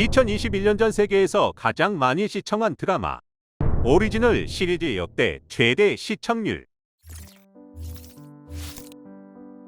2021년 전 세계에서 가장 많이 시청한 드라마 오리지널 시리즈 역대 최대 시청률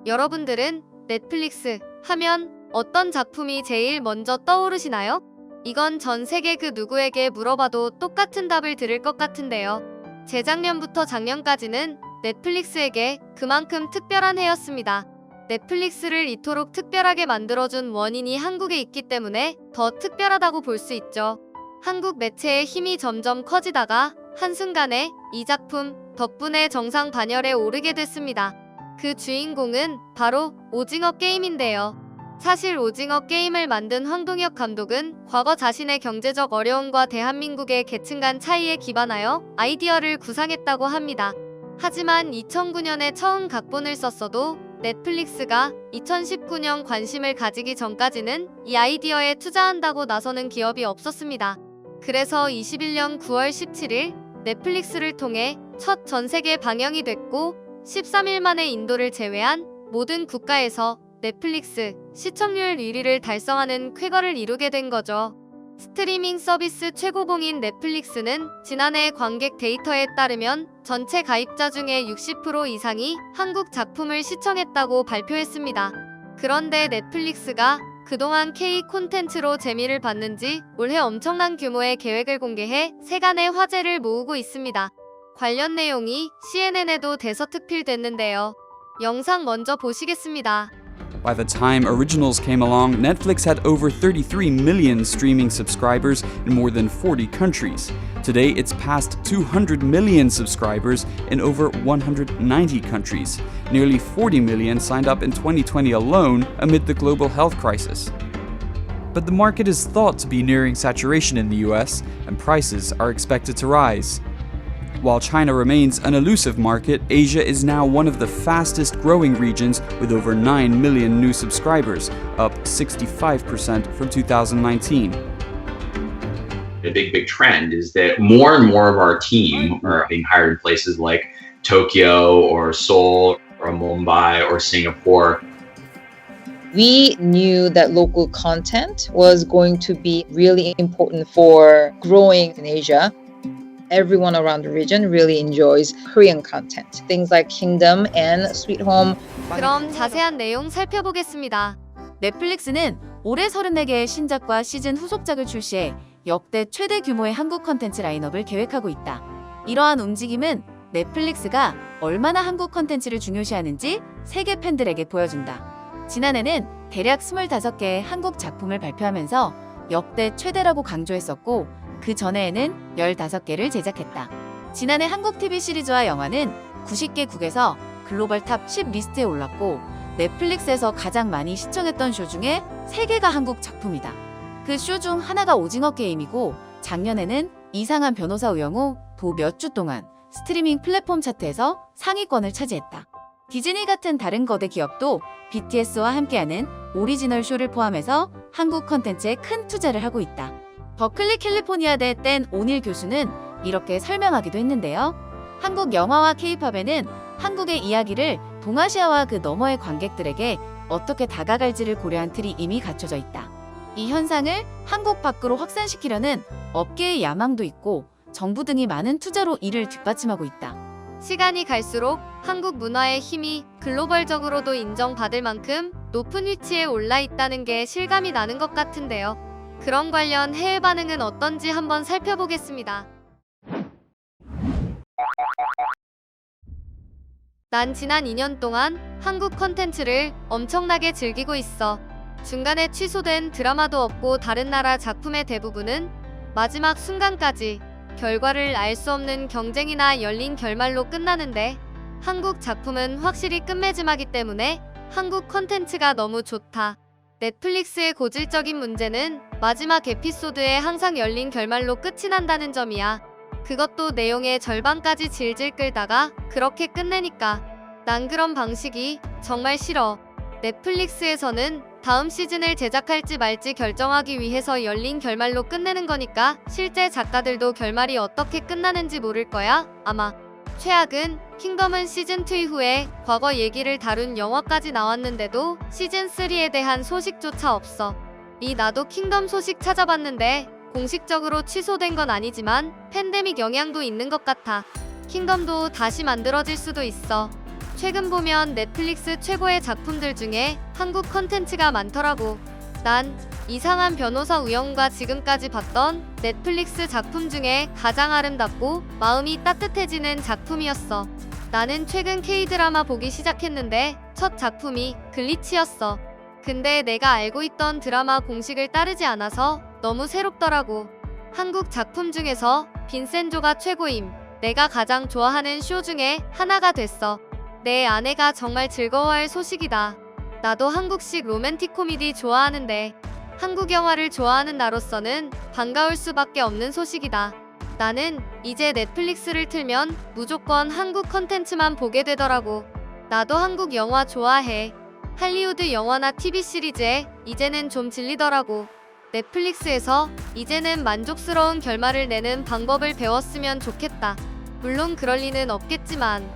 여러분들은 넷플릭스 하면 어떤 작품이 제일 먼저 떠오르시나요? 이건 전 세계 그 누구에게 물어봐도 똑같은 답을 들을 것 같은데요. 재작년부터 작년까지는 넷플릭스에게 그만큼 특별한 해였습니다. 넷플릭스를 이토록 특별하게 만들어준 원인이 한국에 있기 때문에 더 특별하다고 볼 수 있죠. 한국 매체의 힘이 점점 커지다가 한순간에 이 작품 덕분에 정상 반열에 오르게 됐습니다. 그 주인공은 바로 오징어 게임인데요. 사실 오징어 게임을 만든 황동혁 감독은 과거 자신의 경제적 어려움과 대한민국의 계층 간 차이에 기반하여 아이디어를 구상했다고 합니다. 하지만 2009년에 처음 각본을 썼어도 넷플릭스가 2019년 관심을 가지기 전까지는 이 아이디어에 투자한다고 나서는 기업이 없었습니다. 그래서 21년 9월 17일 넷플릭스를 통해 첫 전 세계 방영이 됐고 13일 만에 인도를 제외한 모든 국가에서 넷플릭스 시청률 1위를 달성하는 쾌거를 이루게 된 거죠. 스트리밍 서비스 최고봉인 넷플릭스는 지난해 관객 데이터에 따르면 전체 가입자 중에 60% 이상이 한국 작품을 시청했다고 발표했습니다. 그런데 넷플릭스가 그동안 K 콘텐츠로 재미를 봤는지 올해 엄청난 규모의 계획을 공개해 세간의 화제를 모으고 있습니다. 관련 내용이 CNN에도 대서특필됐는데요. 영상 먼저 보시겠습니다. By the time originals came along, Netflix had over 33 million streaming subscribers in more than 40 countries. Today, it's past 200 million subscribers in over 190 countries. Nearly 40 million signed up in 2020 alone amid the global health crisis. But the market is thought to be nearing saturation in the US, and prices are expected to rise. While China remains an elusive market, Asia is now one of the fastest growing regions with over 9 million new subscribers, up 65% from 2019. a big, big trend is that more and more of our team are being hired in places like Tokyo or Seoul or Mumbai or Singapore. we knew that local content was going to be really important for growing in Asia. Everyone around the region really enjoys Korean content. Things like Kingdom and Sweet Home. 그럼 자세한 내용 살펴보겠습니다. 넷플릭스는 올해 34개의 신작과 시즌 후속작을 출시해 역대 최대 규모의 한국 컨텐츠 라인업을 계획하고 있다. 이러한 움직임은 넷플릭스가 얼마나 한국 컨텐츠를 중요시하는지 세계 팬들에게 보여준다. 지난해는 대략 25개의 한국 작품을 발표하면서 역대 최대라고 강조했었고 그 전해에는 15개를 제작했다. 지난해 한국 TV 시리즈와 영화는 90개국에서 글로벌 탑 10 리스트에 올랐고 넷플릭스에서 가장 많이 시청했던 쇼 중에 3개가 한국 작품이다. 그 쇼 중 하나가 오징어 게임이고 작년에는 이상한 변호사 우영우 도 몇 주 동안 스트리밍 플랫폼 차트에서 상위권을 차지했다. 디즈니 같은 다른 거대 기업도 BTS와 함께하는 오리지널 쇼를 포함해서 한국 컨텐츠에 큰 투자를 하고 있다. 버클리 캘리포니아대 땐 오닐 교수는 이렇게 설명하기도 했는데요. 한국 영화와 케이팝에는 한국의 이야기를 동아시아와 그 너머의 관객들에게 어떻게 다가갈지를 고려한 틀이 이미 갖춰져 있다. 이 현상을 한국 밖으로 확산시키려는 업계의 야망도 있고 정부 등이 많은 투자로 이를 뒷받침하고 있다. 시간이 갈수록 한국 문화의 힘이 글로벌적으로도 인정받을 만큼 높은 위치에 올라 있다는 게 실감이 나는 것 같은데요. 그런 관련 해외 반응은 어떤지 한번 살펴보겠습니다. 난 지난 2년 동안 한국 컨텐츠를 엄청나게 즐기고 있어. 중간에 취소된 드라마도 없고 다른 나라 작품의 대부분은 마지막 순간까지 결과를 알 수 없는 경쟁이나 열린 결말로 끝나는데 한국 작품은 확실히 끝맺음하기 때문에 한국 컨텐츠가 너무 좋다. 넷플릭스의 고질적인 문제는 마지막 에피소드에 항상 열린 결말로 끝이 난다는 점이야. 그것도 내용의 절반까지 질질 끌다가 그렇게 끝내니까. 난 그런 방식이 정말 싫어. 넷플릭스에서는 다음 시즌을 제작할지 말지 결정하기 위해서 열린 결말로 끝내는 거니까 실제 작가들도 결말이 어떻게 끝나는지 모를 거야, 아마. 최악은 킹덤은 시즌2 이후에 과거 얘기를 다룬 영화까지 나왔는데도 시즌3에 대한 소식조차 없어. 이 나도 킹덤 소식 찾아봤는데 공식적으로 취소된 건 아니지만 팬데믹 영향도 있는 것 같아. 킹덤도 다시 만들어질 수도 있어. 최근 보면 넷플릭스 최고의 작품들 중에 한국 컨텐츠가 많더라고. 난 이상한 변호사 우영과 지금까지 봤던 넷플릭스 작품 중에 가장 아름답고 마음이 따뜻해지는 작품이었어. 나는 최근 K-드라마 보기 시작했는데 첫 작품이 글리치였어. 근데 내가 알고 있던 드라마 공식을 따르지 않아서 너무 새롭더라고. 한국 작품 중에서 빈센조가 최고임. 내가 가장 좋아하는 쇼 중에 하나가 됐어. 내 아내가 정말 즐거워할 소식이다. 나도 한국식 로맨틱 코미디 좋아하는데 한국 영화를 좋아하는 나로서는 반가울 수밖에 없는 소식이다. 나는 이제 넷플릭스를 틀면 무조건 한국 컨텐츠만 보게 되더라고. 나도 한국 영화 좋아해. 할리우드 영화나 TV 시리즈에 이제는 좀 질리더라고. 넷플릭스에서 이제는 만족스러운 결말을 내는 방법을 배웠으면 좋겠다. 물론 그럴 리는 없겠지만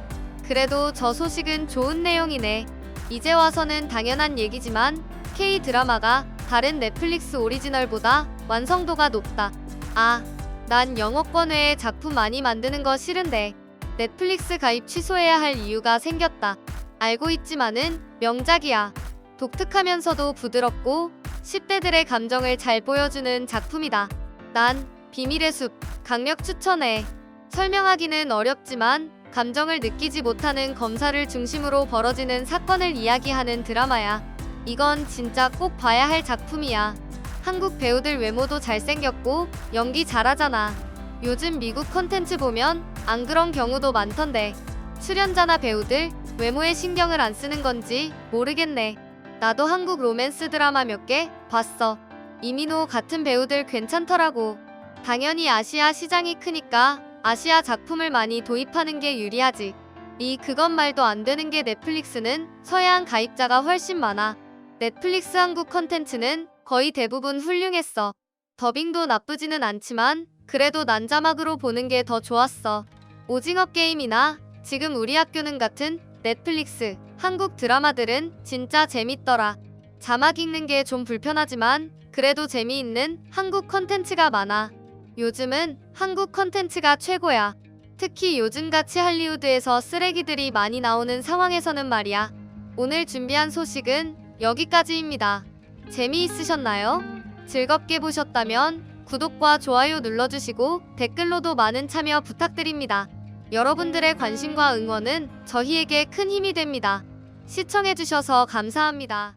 그래도 저 소식은 좋은 내용이네. 이제 와서는 당연한 얘기지만 K 드라마가 다른 넷플릭스 오리지널보다 완성도가 높다. 아, 난 영어권 외에 작품 많이 만드는 거 싫은데 넷플릭스 가입 취소해야 할 이유가 생겼다. 알고 있지만은 명작이야. 독특하면서도 부드럽고 10대들의 감정을 잘 보여주는 작품이다. 난 비밀의 숲 강력 추천해. 설명하기는 어렵지만 감정을 느끼지 못하는 검사를 중심으로 벌어지는 사건을 이야기하는 드라마야. 이건 진짜 꼭 봐야 할 작품이야. 한국 배우들 외모도 잘생겼고 연기 잘하잖아. 요즘 미국 컨텐츠 보면 안 그런 경우도 많던데. 출연자나 배우들 외모에 신경을 안 쓰는 건지 모르겠네. 나도 한국 로맨스 드라마 몇 개 봤어. 이민호 같은 배우들 괜찮더라고. 당연히 아시아 시장이 크니까 아시아 작품을 많이 도입하는 게 유리하지. 이 그것 말도 안 되는 게 넷플릭스는 서양 가입자가 훨씬 많아. 넷플릭스 한국 컨텐츠는 거의 대부분 훌륭했어. 더빙도 나쁘지는 않지만 그래도 난자막으로 보는 게 더 좋았어. 오징어 게임이나 지금 우리 학교는 같은 넷플릭스 한국 드라마들은 진짜 재밌더라. 자막 읽는 게 좀 불편하지만 그래도 재미있는 한국 컨텐츠가 많아. 요즘은 한국 컨텐츠가 최고야. 특히 요즘같이 할리우드에서 쓰레기들이 많이 나오는 상황에서는 말이야. 오늘 준비한 소식은 여기까지입니다. 재미있으셨나요? 즐겁게 보셨다면 구독과 좋아요 눌러주시고 댓글로도 많은 참여 부탁드립니다. 여러분들의 관심과 응원은 저희에게 큰 힘이 됩니다. 시청해주셔서 감사합니다.